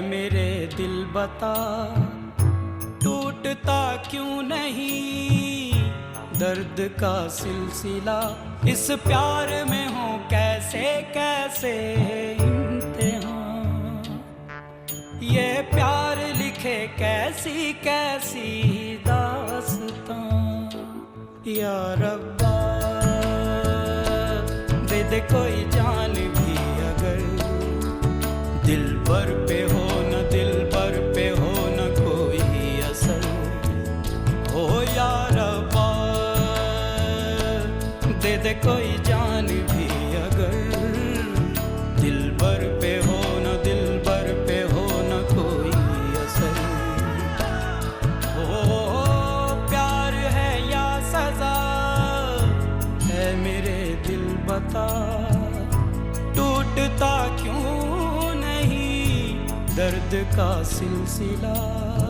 मेरे दिल बता, टूटता क्यों नहीं? दर्द का सिलसिला, इस प्यार में हो कैसे कैसे ये प्यार लिखे कैसी कैसी दास्तां या रब्बा, दे दे कोई जान भी अगर दिल भर पे हो दे दे कोई जान भी अगर। दिल भर पे हो न दिल भर पे हो न कोई असर। ओ, प्यार है या सजा? है मेरे दिल बता। टूटता क्यों नहीं? दर्द का सिलसिला।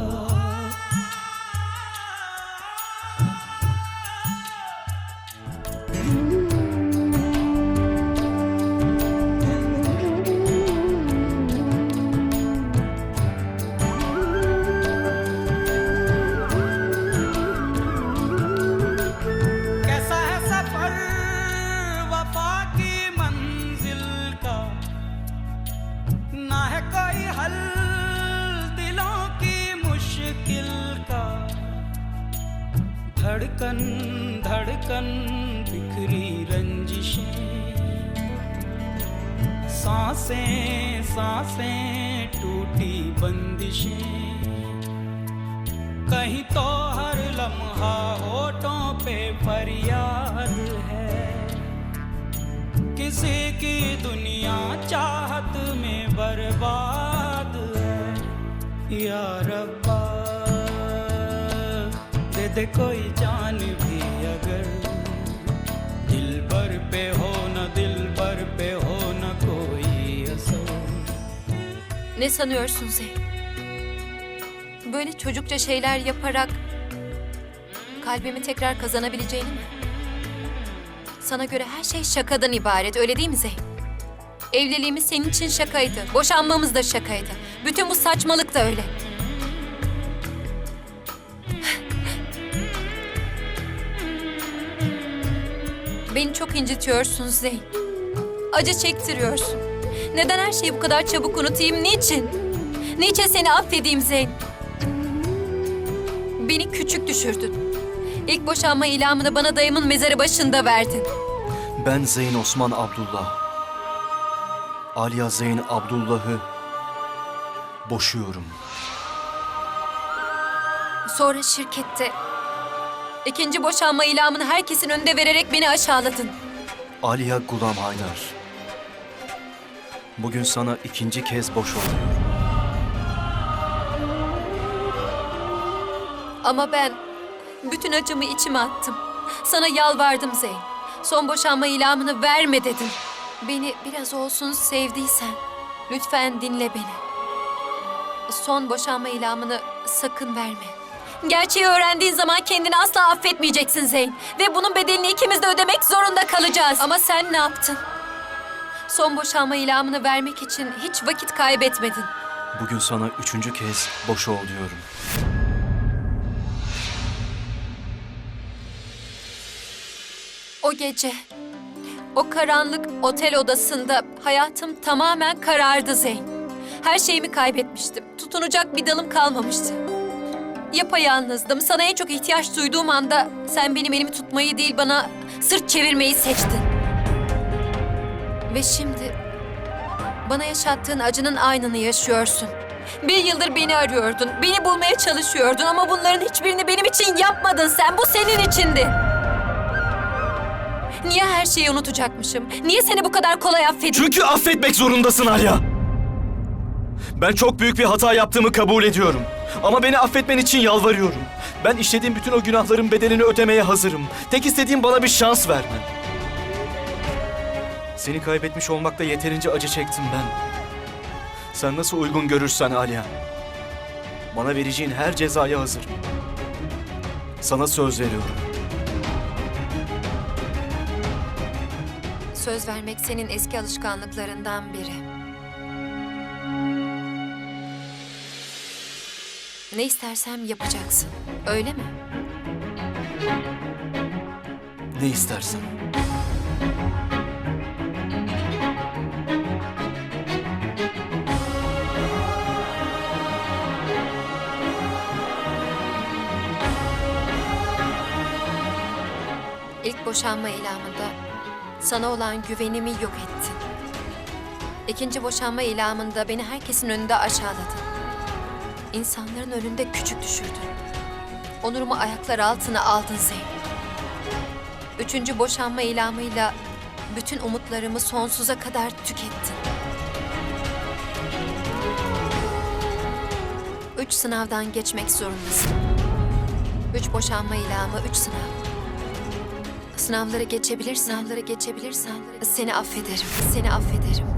धड़कन धड़कन बिखरी रंजिशें। साँसें साँसें टूटी बंदिशें। कहीं तो हर लम्हा होठों पे फरियाद है। किसी की दुनिया चाहत में बर्बाद है। या रब्बा दे दे कोई जान भी अगर दिल भर पे हो न दिल भर पे हो न कोई असर Ne sanıyorsun Zeyn? Böyle çocukça şeyler yaparak kalbimi tekrar kazanabileceğini mi? Sana göre her şey şakadan ibaret, öyle değil mi Zeyn? Evliliğimiz senin için şakaydı, boşanmamız da şakaydı. Bütün bu saçmalık da öyle. Beni çok incitiyorsun Zeyn. Acı çektiriyorsun. Neden her şeyi bu kadar çabuk unutayım? Niçin? Niçin seni affedeyim Zeyn? Beni küçük düşürdün. İlk boşanma ilamını bana dayımın mezarı başında verdin. Ben Zeyn Osman Abdullah. Aliya Zeyn Abdullah'ı boşuyorum. Sonra şirkette ikinci boşanma ilamını herkesin önünde vererek beni aşağıladın. Aliya Gulam Haydar. Bugün sana ikinci kez boş oluyorum. Ama ben bütün acımı içime attım. Sana yalvardım Zeyn. Son boşanma ilamını verme dedim. Beni biraz olsun sevdiysen lütfen dinle beni. Son boşanma ilamını sakın verme. Gerçeği öğrendiğin zaman kendini asla affetmeyeceksin Zeyn. Ve bunun bedelini ikimiz de ödemek zorunda kalacağız. Ama sen ne yaptın? Son boşanma ilamını vermek için hiç vakit kaybetmedin. Bugün sana üçüncü kez boş ol diyorum. O gece, o karanlık otel odasında hayatım tamamen karardı Zeyn. Her şeyimi kaybetmiştim. Tutunacak bir dalım kalmamıştı. Yapayalnızdım. Sana en çok ihtiyaç duyduğum anda sen benim elimi tutmayı değil bana sırt çevirmeyi seçtin. Ve şimdi bana yaşattığın acının aynını yaşıyorsun. Bir yıldır beni arıyordun, beni bulmaya çalışıyordun ama bunların hiçbirini benim için yapmadın sen. Bu senin içindi. Niye her şeyi unutacakmışım? Niye seni bu kadar kolay affedeyim? Çünkü affetmek zorundasın Alya. Ben çok büyük bir hata yaptığımı kabul ediyorum. Ama beni affetmen için yalvarıyorum. Ben işlediğim bütün o günahların bedelini ödemeye hazırım. Tek istediğim bana bir şans vermen. Seni kaybetmiş olmakta yeterince acı çektim ben. Sen nasıl uygun görürsen Alya. Bana vereceğin her cezaya hazırım. Sana söz veriyorum. Söz vermek senin eski alışkanlıklarından biri. Ne istersem yapacaksın. Öyle mi? Ne istersen. İlk boşanma ilamında sana olan güvenimi yok ettin. İkinci boşanma ilamında beni herkesin önünde aşağıladın. İnsanların önünde küçük düşürdün. Onurumu ayaklar altına aldın Zeyn. Üçüncü boşanma ilamıyla bütün umutlarımı sonsuza kadar tükettin. Üç sınavdan geçmek zorundasın. Üç boşanma ilamı, üç sınav. Sınavları geçebilirsen, sınavları geçebilirsen seni affederim. Seni affederim.